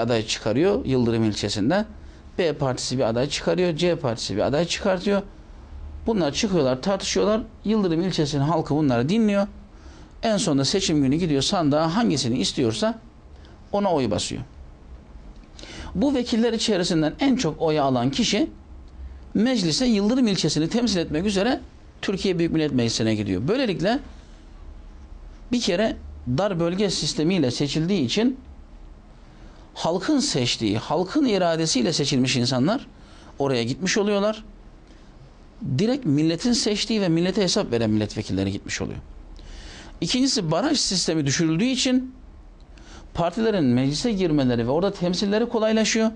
aday çıkarıyor Yıldırım ilçesinde. B partisi bir aday çıkarıyor. C partisi bir aday çıkartıyor. Bunlar çıkıyorlar tartışıyorlar. Yıldırım ilçesinin halkı bunları dinliyor. En sonunda seçim günü gidiyor sandığa hangisini istiyorsa ona oy basıyor. Bu vekiller içerisinden en çok oy alan kişi meclise Yıldırım ilçesini temsil etmek üzere Türkiye Büyük Millet Meclisi'ne gidiyor. Böylelikle bir kere dar bölge sistemiyle seçildiği için halkın seçtiği, halkın iradesiyle seçilmiş insanlar oraya gitmiş oluyorlar. Direkt milletin seçtiği ve millete hesap veren milletvekilleri gitmiş oluyor. İkincisi baraj sistemi düşürüldüğü için partilerin meclise girmeleri ve orada temsilleri kolaylaşıyor.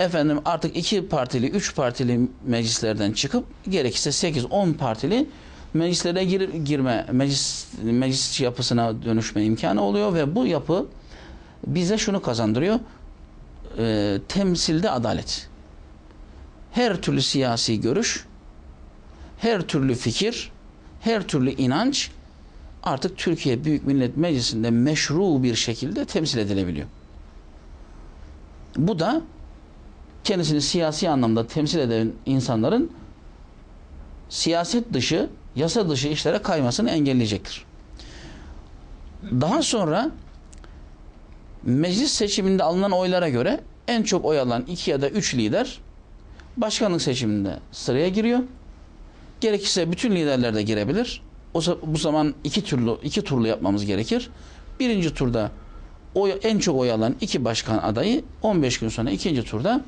Efendim artık iki partili, üç partili meclislerden çıkıp gerekirse 8-10 partili meclislere gir, girme, meclis, meclis yapısına dönüşme imkanı oluyor ve bu yapı bize şunu kazandırıyor. E, temsilde adalet. Her türlü siyasi görüş, her türlü fikir, her türlü inanç artık Türkiye Büyük Millet Meclisi'nde meşru bir şekilde temsil edilebiliyor. Bu da kendisini siyasi anlamda temsil eden insanların siyaset dışı, yasa dışı işlere kaymasını engelleyecektir. Daha sonra meclis seçiminde alınan oylara göre en çok oy alan iki ya da üç lider başkanlık seçiminde sıraya giriyor. Gerekirse bütün liderler de girebilir. O bu zaman iki turlu iki turlu yapmamız gerekir. Birinci turda oy, en çok oy alan iki başkan adayı 15 gün sonra ikinci turda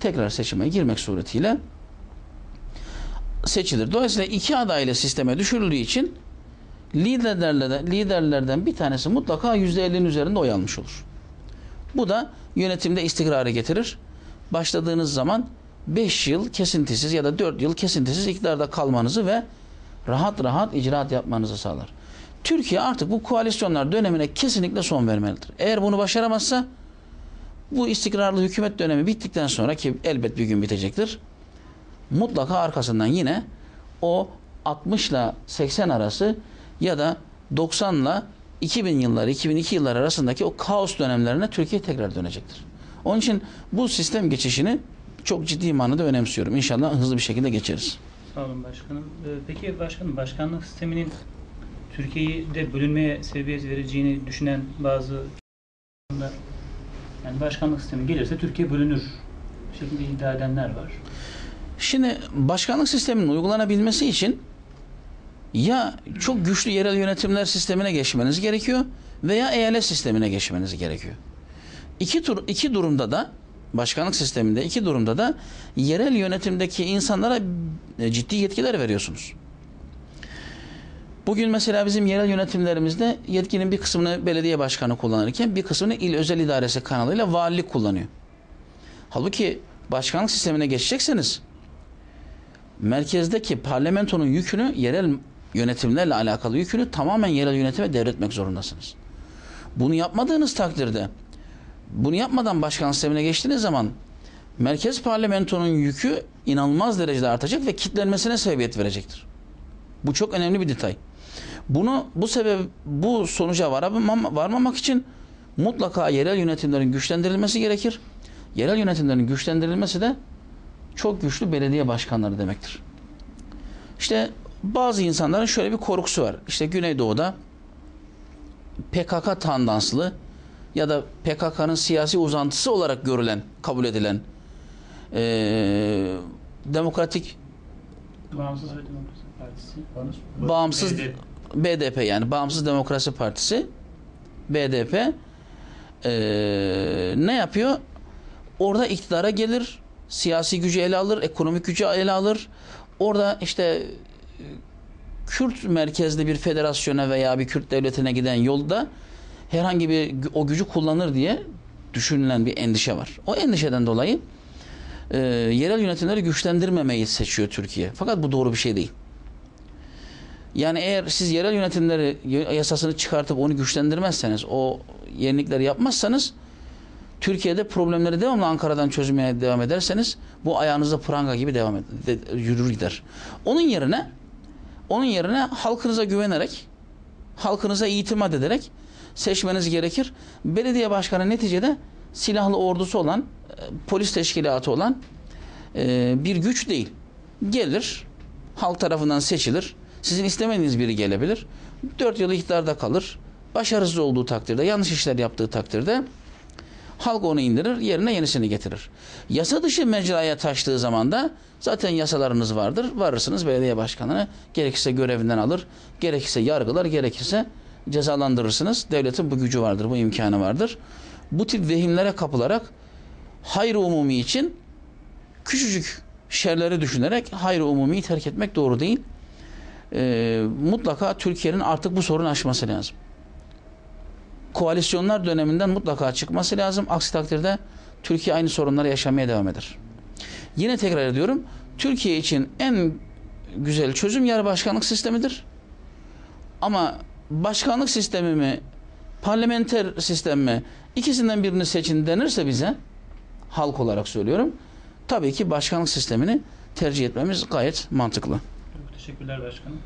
tekrar seçime girmek suretiyle seçilir. Dolayısıyla iki adayla sisteme düşürüldüğü için liderlerden, liderlerden bir tanesi mutlaka %50'nin üzerinde oy almış olur. Bu da yönetimde istikrarı getirir. Başladığınız zaman 5 yıl kesintisiz ya da 4 yıl kesintisiz iktidarda kalmanızı ve rahat rahat icraat yapmanızı sağlar. Türkiye artık bu koalisyonlar dönemine kesinlikle son vermelidir. Eğer bunu başaramazsa bu istikrarlı hükümet dönemi bittikten sonra ki elbet bir gün bitecektir. Mutlaka arkasından yine o 60 ile 80 arası ya da 90 ile 2000 yılları, 2002 yılları arasındaki o kaos dönemlerine Türkiye tekrar dönecektir. Onun için bu sistem geçişini çok ciddi manada önemsiyorum. İnşallah hızlı bir şekilde geçeriz. Sağ olun başkanım. Ee, peki başkanım başkanlık sisteminin Türkiye'yi de bölünmeye sebebiyet vereceğini düşünen bazı yani başkanlık sistemi gelirse Türkiye bölünür şeklinde iddia edenler var. Şimdi başkanlık sisteminin uygulanabilmesi için ya çok güçlü yerel yönetimler sistemine geçmeniz gerekiyor veya eyalet sistemine geçmeniz gerekiyor. İki, tur, iki durumda da başkanlık sisteminde iki durumda da yerel yönetimdeki insanlara e, ciddi yetkiler veriyorsunuz. Bugün mesela bizim yerel yönetimlerimizde yetkinin bir kısmını belediye başkanı kullanırken bir kısmını il özel idaresi kanalıyla valilik kullanıyor. Halbuki başkanlık sistemine geçecekseniz merkezdeki parlamentonun yükünü yerel yönetimlerle alakalı yükünü tamamen yerel yönetime devretmek zorundasınız. Bunu yapmadığınız takdirde bunu yapmadan başkanlık sistemine geçtiğiniz zaman merkez parlamentonun yükü inanılmaz derecede artacak ve kitlenmesine sebebiyet verecektir. Bu çok önemli bir detay. Bunu bu sebep bu sonuca varamam, varmamak için mutlaka yerel yönetimlerin güçlendirilmesi gerekir. Yerel yönetimlerin güçlendirilmesi de çok güçlü belediye başkanları demektir. İşte bazı insanların şöyle bir korkusu var. İşte Güneydoğu'da PKK tandanslı ya da PKK'nın siyasi uzantısı olarak görülen, kabul edilen ee, demokratik Bağımsız Demokrasi Partisi. bağımsız BDP. BDP yani Bağımsız Demokrasi Partisi BDP ee, ne yapıyor? Orada iktidara gelir, siyasi gücü ele alır, ekonomik gücü ele alır. Orada işte e, Kürt merkezli bir federasyona veya bir Kürt devletine giden yolda herhangi bir o gücü kullanır diye düşünülen bir endişe var. O endişeden dolayı e, yerel yönetimleri güçlendirmemeyi seçiyor Türkiye. Fakat bu doğru bir şey değil. Yani eğer siz yerel yönetimleri yasasını çıkartıp onu güçlendirmezseniz, o yenilikleri yapmazsanız Türkiye'de problemleri devamlı Ankara'dan çözmeye devam ederseniz bu ayağınızda pranga gibi devam eder, de- yürür gider. Onun yerine onun yerine halkınıza güvenerek halkınıza itimat ederek seçmeniz gerekir. Belediye başkanı neticede silahlı ordusu olan, e, polis teşkilatı olan e, bir güç değil. Gelir, halk tarafından seçilir. Sizin istemediğiniz biri gelebilir. 4 yıl iktidarda kalır. Başarısız olduğu takdirde, yanlış işler yaptığı takdirde halk onu indirir, yerine yenisini getirir. Yasa dışı mecraya taştığı zaman da zaten yasalarınız vardır. Varırsınız belediye başkanını gerekirse görevinden alır, gerekirse yargılar, gerekirse cezalandırırsınız. Devletin bu gücü vardır, bu imkanı vardır. Bu tip vehimlere kapılarak hayır umumi için küçücük şerleri düşünerek hayır umumiyi terk etmek doğru değil. Ee, mutlaka Türkiye'nin artık bu sorunu aşması lazım. Koalisyonlar döneminden mutlaka çıkması lazım. Aksi takdirde Türkiye aynı sorunları yaşamaya devam eder. Yine tekrar ediyorum. Türkiye için en güzel çözüm yer başkanlık sistemidir. Ama başkanlık sistemi mi, parlamenter sistem mi, ikisinden birini seçin denirse bize, halk olarak söylüyorum, tabii ki başkanlık sistemini tercih etmemiz gayet mantıklı. Çok teşekkürler başkanım.